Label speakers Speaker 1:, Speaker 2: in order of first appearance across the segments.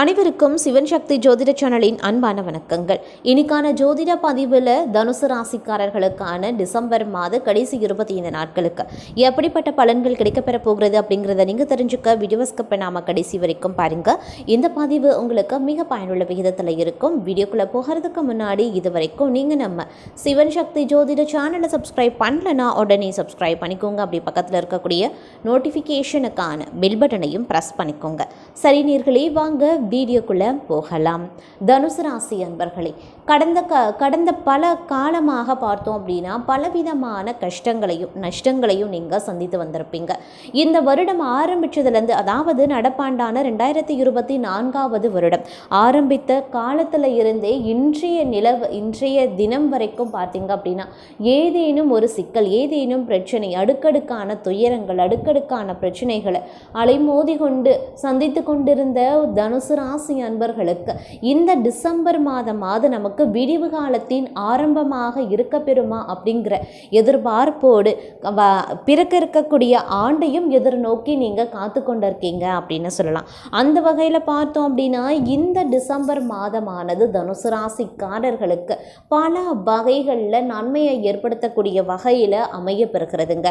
Speaker 1: அனைவருக்கும் சிவன் சக்தி ஜோதிட சேனலின் அன்பான வணக்கங்கள். இன்னைக்கான ஜோதிட பதிவில் தனுசு ராசிக்காரர்களுக்கான டிசம்பர் மாத கடைசி இருபத்தி ஐந்து நாட்களுக்கு எப்படிப்பட்ட பலன்கள் கிடைக்கப்பெற போகிறது அப்படிங்கிறத நீங்கள் தெரிஞ்சுக்க வீடியோஸ்கப்பை நாம கடைசி வரைக்கும் பாருங்க. இந்த பதிவு உங்களுக்கு மிக பயனுள்ள விகிதத்தில் இருக்கும். வீடியோக்குள்ளே போகிறதுக்கு முன்னாடி இது வரைக்கும் நீங்கள் நம்ம சிவன் சக்தி ஜோதிட சேனலை சப்ஸ்கிரைப் பண்ணலனா உடனே சப்ஸ்கிரைப் பண்ணிக்கோங்க. அப்படி பக்கத்தில் இருக்கக்கூடிய நோட்டிஃபிகேஷனுக்கான பெல் பட்டனையும் ப்ரெஸ் பண்ணிக்கோங்க. சரி நீர்களே வாங்க வீடியோக்குள்ளே போகலாம். தனுசு ராசி அன்பர்களே கடந்த க கடந்த பல காலமாக பார்த்தோம் அப்படின்னா பலவிதமான கஷ்டங்களையும் நஷ்டங்களையும் நீங்கள் சந்தித்து வந்திருப்பீங்க. இந்த வருடம் ஆரம்பித்ததுலேருந்து அதாவது நடப்பாண்டான ரெண்டாயிரத்தி இருபத்தி நான்காவது வருடம் ஆரம்பித்த காலத்தில் இருந்தே இன்றைய நிலவு இன்றைய தினம் வரைக்கும் பார்த்தீங்க அப்படின்னா ஏதேனும் ஒரு சிக்கல் ஏதேனும் பிரச்சனை அடுக்கடுக்கான துயரங்கள் அடுக்கடுக்கான பிரச்சனைகளை அலைமோதி கொண்டு சந்தித்து கொண்டிருந்த தனுசு ராசி அன்பர்களுக்கு இந்த டிசம்பர் மாதமாவது நமக்கு விடிவு காலத்தின் ஆரம்பமாக இருக்க பெறுமா அப்படிங்கிற எதிர்பார்ப்போடு வ- பிறக்க இருக்கக்கூடிய ஆண்டையும் எதிர்நோக்கி நீங்கள் காத்து கொண்டிருக்கீங்க அப்படின்னு சொல்லலாம். அந்த வகையில் பார்த்தோம் அப்படின்னா இந்த டிசம்பர் மாதமானது தனுசு ராசிக்காரர்களுக்கு பல வகைகளில் நன்மையை ஏற்படுத்தக்கூடிய வகையில் அமைய பெறுகிறதுங்க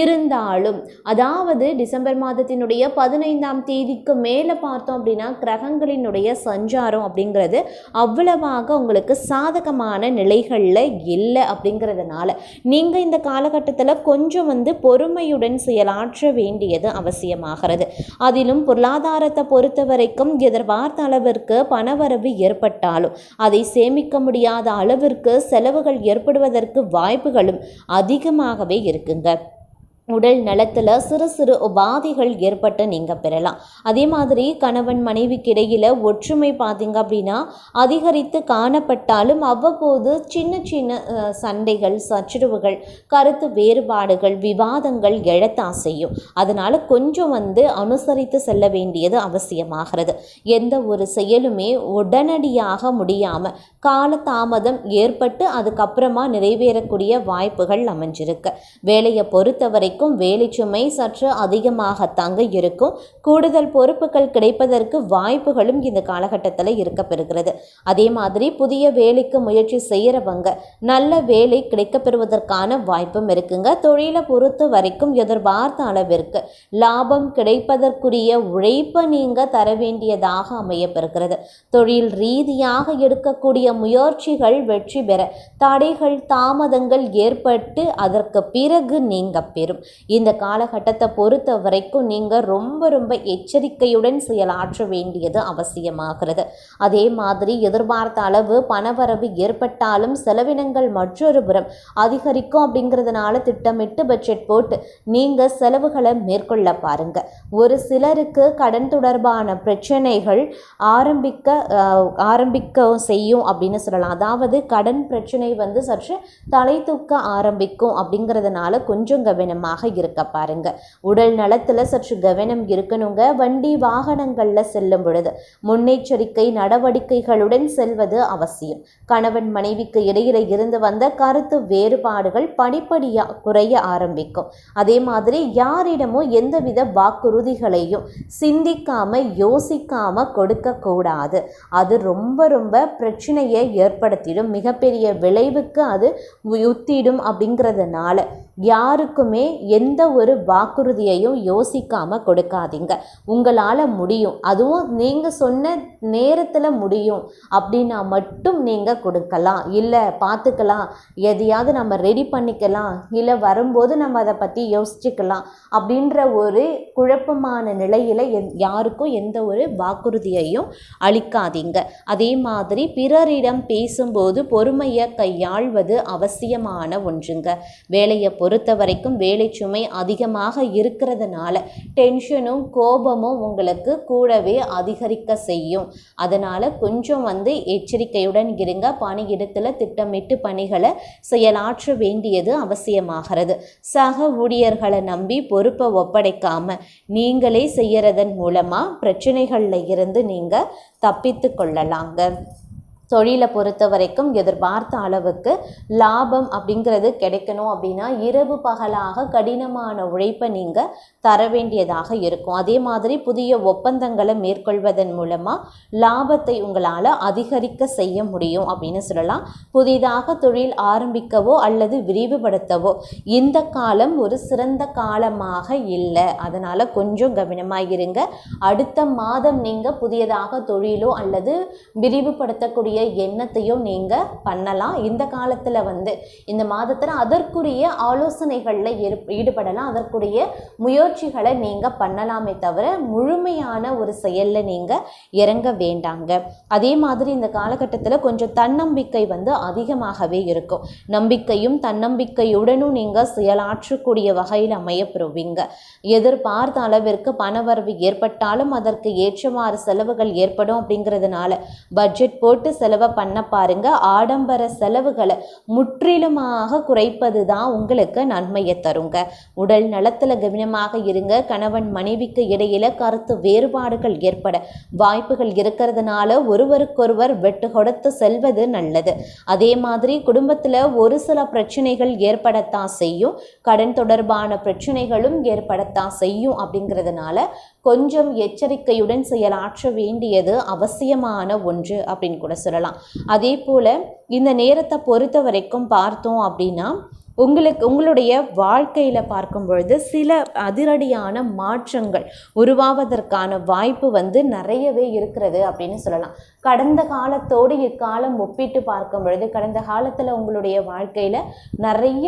Speaker 1: இருந்தாலும் அதாவது டிசம்பர் மாதத்தினுடைய பதினைந்தாம் தேதிக்கு மேலே பார்த்தோம் அப்படின்னா கிரகங்களினுடைய சஞ்சாரம் அப்படிங்கிறது அவ்வளவாக உங்களுக்கு சாதகமான நிலைகளில் இல்லை அப்படிங்கிறதுனால நீங்கள் இந்த காலகட்டத்தில் கொஞ்சம் வந்து பொறுமையுடன் செயலாற்ற வேண்டியது அவசியமாகிறது. அதிலும் பொருளாதாரத்தை பொறுத்த வரைக்கும் எதிர்பார்த்த அளவிற்கு பணவரவு ஏற்பட்டாலும் அதை சேமிக்க முடியாத அளவிற்கு செலவுகள் ஏற்படுவதற்கு வாய்ப்புகளும் அதிகமாகவே இருக்குங்க. உடல் நலத்தில் சிறு சிறு உபாதைகள் ஏற்பட்டு நீங்கள் பெறலாம். அதே மாதிரி கணவன் மனைவிக்கு இடையில் ஒற்றுமை பார்த்தீங்க அப்படின்னா அதிகரித்து காணப்பட்டாலும் அவ்வப்போது சின்ன சின்ன சண்டைகள் சச்சரவுகள் கருத்து வேறுபாடுகள் விவாதங்கள் எழத்தான் செய்யும். அதனால் கொஞ்சம் வந்து அனுசரித்து செல்ல வேண்டியது அவசியமாகிறது. எந்த ஒரு செயலுமே உடனடியாக முடியாமல் காலதாமதம் ஏற்பட்டு அதுக்கப்புறமா நிறைவேறக்கூடிய வாய்ப்புகள் அமைஞ்சிருக்கு. வேலையை பொறுத்தவரை வரைக்கும் வேலை சுமை சற்று அதிகமாகத்தாங்க இருக்கும். கூடுதல் பொறுப்புகள் கிடைப்பதற்கு வாய்ப்புகளும் இந்த காலகட்டத்தில் இருக்கப்பெறுகிறது அதே மாதிரி புதிய வேலைக்கு முயற்சி செய்கிறவங்க நல்ல வேலை கிடைக்கப்பெறுவதற்கான வாய்ப்பும் இருக்குங்க. தொழிலை பொறுத்த வரைக்கும் எதிர்பார்த்த அளவிற்கு லாபம் கிடைப்பதற்குரிய உழைப்பை நீங்கள் தர வேண்டியதாக அமையப்பெறுகிறது. தொழில் ரீதியாக எடுக்கக்கூடிய முயற்சிகள் வெற்றி பெற தடைகள் தாமதங்கள் ஏற்பட்டு அதற்கு பிறகு நீங்க பெறும். இந்த காலகட்டத்தை பொறுத்த வரைக்கும் நீங்கள் ரொம்ப ரொம்ப எச்சரிக்கையுடன் செயலாற்ற வேண்டியது அவசியமாகிறது. அதே மாதிரி எதிர்பார்த்த அளவு பணவரவு ஏற்பட்டாலும் செலவினங்கள் மற்றொரு புறம் அதிகரிக்கும் அப்படிங்கிறதுனால திட்டமிட்டு பட்ஜெட் போட்டு நீங்கள் செலவுகளை மேற்கொள்ள பாருங்க. ஒரு சிலருக்கு கடன் தொடர்பான பிரச்சனைகள் ஆரம்பிக்க ஆரம்பிக்க செய்யும் அப்படின்னு சொல்லலாம். அதாவது கடன் பிரச்சனை வந்து சற்று தலை தூக்க ஆரம்பிக்கும் அப்படிங்கிறதுனால கொஞ்சம் கவனமாக இருக்க பாருங்க. உடல் நலத்தில் சற்று கவனம் இருக்கணுங்க. வண்டி வாகனங்களில் செல்லும் பொழுது முன்னெச்சரிக்கை நடவடிக்கைகளுடன் செல்வது அவசியம். கணவன் மனைவிக்கு இடையில இருந்து வந்த கருத்து வேறுபாடுகள் படிப்படியாக குறைய ஆரம்பிக்கும். அதே மாதிரி யாரிடமும் எந்தவித வாக்குறுதிகளையும் சிந்திக்காம யோசிக்காம கொடுக்க கூடாது. அது ரொம்ப ரொம்ப பிரச்சனையை ஏற்படுத்திடும். மிகப்பெரிய விளைவுக்கு அது உத்திடும் அப்படிங்கிறதுனால யாருக்குமே எந்த ஒரு வாக்குறுதியையும் யோசிக்காமல் கொடுக்காதீங்க. உங்களால் முடியும். அதுவும் நீங்கள் சொன்ன நேரத்தில் முடியும். அப்படின்னா மட்டும் நீங்கள் கொடுக்கலாம். இல்லை பார்த்துக்கலாம் எதையாவது நம்ம ரெடி பண்ணிக்கலாம். இல்லை வரும்போது நம்ம அதை பற்றி யோசிச்சுக்கலாம். அப்படின்ற ஒரு குழப்பமான நிலையில் எந் யாருக்கும் எந்த ஒரு வாக்குறுதியையும் அளிக்காதீங்க. அதே மாதிரி பிறரிடம் பேசும்போது பொறுமையை கையாள்வது அவசியமான ஒன்றுங்க. வேலையை பொறுத்த வரைக்கும் வேலை சுமை அதிகமாக இருக்கிறதுனால டென்ஷனும் கோபமும் உங்களுக்கு கூடவே அதிகரிக்க செய்யும். அதனால் கொஞ்சம் வந்து எச்சரிக்கையுடன் இருங்க. பணியிடத்தில் திட்டமிட்டு பணிகளை செயலாற்ற வேண்டியது அவசியமாகிறது. சக ஊழியர்களை நம்பி பொறுப்பை ஒப்படைக்காம நீங்களே செய்யறதன் மூலமாக பிரச்சனைகளில் இருந்து நீங்கள் தப்பித்து கொள்ளலாங்க. தொழிலை பொறுத்த வரைக்கும் எதிர்பார்த்த அளவுக்கு லாபம் அப்படிங்கிறது கிடைக்கணும் அப்படின்னா இரவு பகலாக கடினமான உழைப்பை நீங்கள் தர வேண்டியதாக இருக்கும். அதே மாதிரி புதிய ஒப்பந்தங்களை மேற்கொள்வதன் மூலமாக லாபத்தை உங்களால் அதிகரிக்க செய்ய முடியும் அப்படின்னு சொல்லலாம். புதிதாக தொழில் ஆரம்பிக்கவோ அல்லது விரிவுபடுத்தவோ இந்த காலம் ஒரு சிறந்த காலமாக இல்லை. அதனால் கொஞ்சம் கவனமாக இருங்க. அடுத்த மாதம் நீங்கள் புதியதாக தொழிலோ அல்லது விரிவுபடுத்தக்கூடிய எண்ணத்தையும் நீங்கள் பண்ணலாம். இந்த காலத்தில் வந்து இந்த மாதத்தில் அதற்குரிய ஆலோசனைகளில் ஈடுபடலாம். அதற்குரிய முயற்சிகளை நீங்கள் பண்ணலாமே தவிர முழுமையான ஒரு செயலில் நீங்கள் இறங்க வேண்டாங்க. அதே மாதிரி இந்த காலகட்டத்தில் கொஞ்சம் தன்னம்பிக்கை வந்து அதிகமாகவே இருக்கும். நம்பிக்கையும் தன்னம்பிக்கையுடனும் நீங்கள் செயலாற்றக்கூடிய வகையில் அமையப்பெறுவீங்க. எதிர்பார்த்த அளவிற்கு பணவரவு ஏற்பட்டாலும் அதற்கு ஏற்றமாறு செலவுகள் ஏற்படும் அப்படிங்கிறதுனால பட்ஜெட் போட்டு செலவை பண்ண பாருங்க. ஆடம்பர செலவுகளை முற்றிலுமாக குறைப்பது தான் உங்களுக்கு நன்மையை தருங்க. உடல் நலத்தில் கவனமாக இருங்க. கணவன் மனைவிக்கு இடையில கருத்து வேறுபாடுகள் ஏற்பட வாய்ப்புகள் இருக்கிறதுனால ஒருவருக்கொருவர் வெட்டு கொடுத்து செல்வது நல்லது. அதே மாதிரி குடும்பத்தில் ஒரு சில பிரச்சனைகள் ஏற்படத்தான் செய்யும். கடன் தொடர்பான பிரச்சனைகளும் ஏற்படத்தான் செய்யும் அப்படிங்கிறதுனால கொஞ்சம் எச்சரிக்கையுடன் செயலாற்ற வேண்டியது அவசியமான ஒன்று அப்படின்னு கூட சொல்லலாம். அதே போல் இந்த நேரத்தை பொறுத்த வரைக்கும் பார்த்தோம் அப்படின்னா உங்களுக்கு உங்களுடைய வாழ்க்கையில் பார்க்கும் பொழுது சில அதிரடியான மாற்றங்கள் உருவாவதற்கான வாய்ப்பு வந்து நிறையவே இருக்கிறது அப்படின்னு சொல்லலாம். கடந்த காலத்தோடு இக்காலம் ஒப்பிட்டு பார்க்கும் பொழுது கடந்த காலத்தில் உங்களுடைய வாழ்க்கையில் நிறைய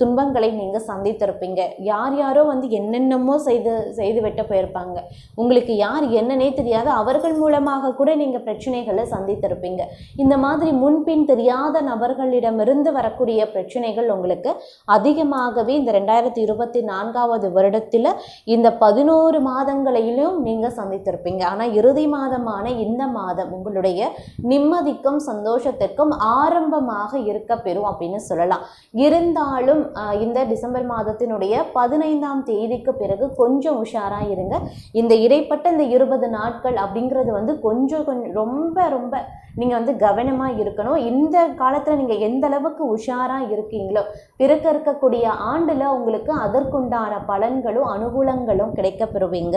Speaker 1: துன்பங்களை நீங்கள் சந்தித்திருப்பீங்க. யார் யாரோ வந்து என்னென்னமோ செய்து செய்து விட்டு போயிருப்பாங்க. உங்களுக்கு யார் என்னன்னே தெரியாது. அவர்கள் மூலமாக கூட நீங்கள் பிரச்சனைகளை சந்தித்திருப்பீங்க. இந்த மாதிரி முன்பின் தெரியாத நபர்களிடமிருந்து வரக்கூடிய பிரச்சனைகள் உங்களுக்கு அதிகமாகவே இந்த ரெண்டாயிரத்தி இருபத்தி நான்காவது வருடத்தில் இந்த பதினோரு மாதங்களிலும் நீங்கள் சந்தித்திருப்பீங்க. ஆனால் இறுதி மாதமான இந்த மாதம் உங்களுடைய நிம்மதிக்கும் சந்தோஷத்திற்கும் ஆரம்பமாக இருக்க பெறும் அப்படின்னு சொல்லலாம். இருந்தாலும் இந்த டிசம்பர் மாதத்தினுடைய பதினைந்தாம் தேதிக்கு பிறகு கொஞ்சம் உஷாராக இருங்க. இந்த இடைப்பட்ட இந்த இருபது நாட்கள் அப்படிங்கிறது வந்து கொஞ்சம் கொஞ்சம் ரொம்ப ரொம்ப நீங்கள் வந்து கவனமாக இருக்கணும். இந்த காலத்தில் நீங்கள் எந்த அளவுக்கு உஷாராக இருக்கீங்களோ பிறக்க இருக்கக்கூடிய ஆண்டில் உங்களுக்கு அதற்குண்டான பலன்களும் அனுகூலங்களும் கிடைக்கப்பெறுவீங்க.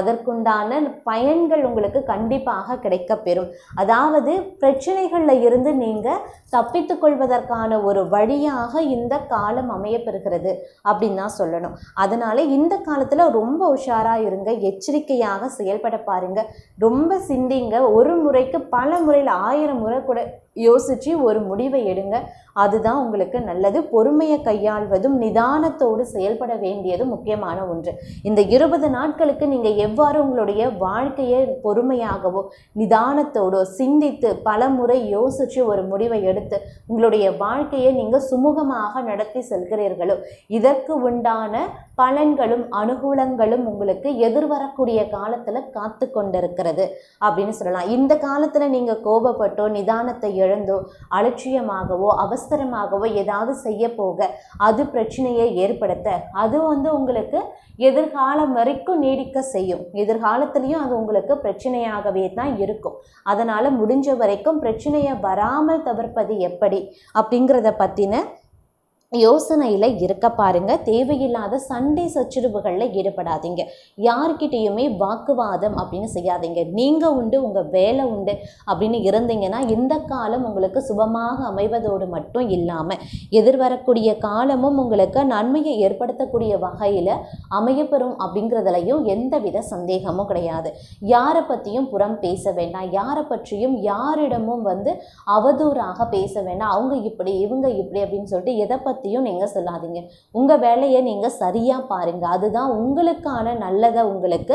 Speaker 1: அதற்குண்டான பயன்கள் உங்களுக்கு கண்டிப்பாக கிடைக்கப்பெறும். அதாவது பிரச்சனைகளில் இருந்து நீங்கள் தப்பித்து கொள்வதற்கான ஒரு வழியாக இந்த காலம் அமையப்பெறுகிறது அப்படின்னு தான் சொல்லணும். அதனால் இந்த காலத்தில் ரொம்ப உஷாராக இருங்க எச்சரிக்கையாக செயல்பட பாருங்க. ரொம்ப சிந்திங்க. ஒரு முறைக்கு பல முறையில் ஆயிரம் முறை கூட யோசித்து ஒரு முடிவை எடுங்க. அதுதான் உங்களுக்கு நல்லது. பொறுமையை கையாள்வதும் நிதானத்தோடு செயல்பட வேண்டியதும் முக்கியமான ஒன்று. இந்த இருபது நாட்களுக்கு நீங்கள் எவ்வாறு உங்களுடைய வாழ்க்கையை பொறுமையாகவோ நிதானத்தோடோ சிந்தித்து பல முறை யோசித்து ஒரு முடிவை எடுத்து உங்களுடைய வாழ்க்கையை நீங்கள் சுமூகமாக நடத்தி செல்கிறீர்களோ இதற்கு உண்டான பலன்களும் அனுகூலங்களும் உங்களுக்கு எதிர்வரக்கூடிய காலத்தில் காத்து கொண்டிருக்கிறது அப்படின்னு சொல்லலாம். இந்த காலத்தில் நீங்கள் கோபப்பட்டோ நிதானத்தை இழந்தோ அலட்சியமாகவோ அவசரமாகவோ ஏதாவது செய்ய போக அது பிரச்சனையை ஏற்படுத்த. அது வந்து உங்களுக்கு எதிர்காலம் வரைக்கும் நீடிக்க செய்யும். எதிர்காலத்துலேயும் அது உங்களுக்கு பிரச்சனையாகவே தான் இருக்கும். அதனால் முடிஞ்ச வரைக்கும் பிரச்சனையை வராமல் தவிர்ப்பது எப்படி அப்படிங்கிறத பற்றின யோசனையில் இருக்க பாருங்க. தேவையில்லாத சண்டை சச்சுருவுகளில் ஈடுபடாதீங்க. யார்கிட்டேயுமே வாக்குவாதம் அப்படின்னு செய்யாதீங்க. நீங்கள் உண்டு உங்கள் வேலை உண்டு அப்படின்னு இருந்தீங்கன்னா இந்த காலம் உங்களுக்கு சுபமாக அமைவதோடு மட்டும் இல்லாமல் எதிர்வரக்கூடிய காலமும் உங்களுக்கு நன்மையை ஏற்படுத்தக்கூடிய வகையில் அமையப்பெறும் அப்படிங்கிறதுலையும் எந்தவித சந்தேகமும் கிடையாது. யாரை பற்றியும் புறம் பேச வேண்டாம். யாரை பற்றியும் யாரிடமும் வந்து அவதூறாக பேச வேண்டாம். அவங்க இப்படி இவங்க இப்படி அப்படின்னு சொல்லிட்டு எதை பற்றியும் நீங்கள் சொல்லாதீங்க. உங்கள் வேலையை நீங்கள் சரியாக பாருங்கள் அதுதான் உங்களுக்கான நல்லதை உங்களுக்கு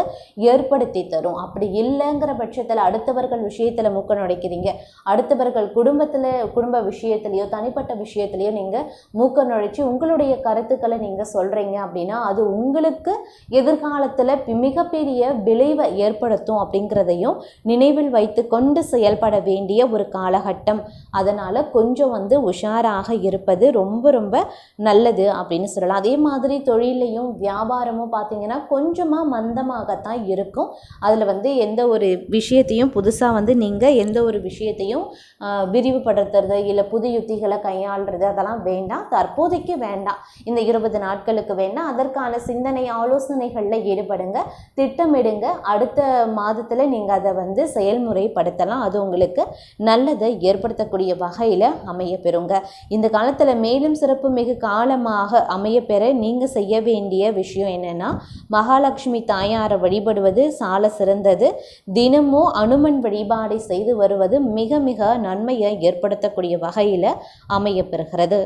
Speaker 1: ஏற்படுத்தி தரும். அப்படி இல்லைங்கிற பட்சத்தில் அடுத்தவர்கள் விஷயத்தில் மூக்க நுழைக்கிறீங்க. அடுத்தவர்கள் குடும்பத்தில் குடும்ப விஷயத்துலையோ தனிப்பட்ட விஷயத்துலையோ நீங்கள் மூக்க நுழைச்சி உங்களுடைய கருத்துக்களை நீங்கள் சொல்கிறீங்க அப்படின்னா அது உங்களுக்கு எதிர்காலத்தில் மிகப்பெரிய விளைவை ஏற்படுத்தும் அப்படிங்கிறதையும் நினைவில் வைத்து கொண்டு செயல்பட வேண்டிய ஒரு காலகட்டம். அதனால் கொஞ்சம் வந்து உஷாராக இருப்பது ரொம்ப ரொம்ப ரொம்ப நல்லது அப்படின்னு சொல்லலாம். அதே மாதிரி தொழிலையும் வியாபாரமும் பார்த்தீங்கன்னா கொஞ்சமாக மந்தமாகத்தான் இருக்கும். அதில் வந்து எந்த ஒரு விஷயத்தையும் புதுசாக வந்து நீங்கள் எந்த ஒரு விஷயத்தையும் விரிவுபடுத்துறது இல்லை புது யுத்திகளை கையாளுறது அதெல்லாம் வேண்டாம். தற்போதைக்கு வேண்டாம். இந்த இருபது நாட்களுக்கு வேண்டாம் அதற்கான சிந்தனை ஆலோசனைகளில் ஈடுபடுங்க. திட்டமிடுங்க. அடுத்த மாதத்தில் நீங்கள் அதை வந்து செயல்முறைப்படுத்தலாம். அது உங்களுக்கு நல்லதை ஏற்படுத்தக்கூடிய வகையில் அமைய பெறுங்க. இந்த காலத்தில் மேலும் சிறப்பு சிறப்புமிகு காலமாக அமையப்பெற நீங்கள் செய்ய வேண்டிய விஷயம் என்னென்னா மகாலட்சுமி தாயாரை வழிபடுவது சால சிறந்தது. தினமும் அனுமன் வழிபாடை செய்து வருவது மிக மிக நன்மையை ஏற்படுத்தக்கூடிய வகையில் அமையப்பெறுகிறது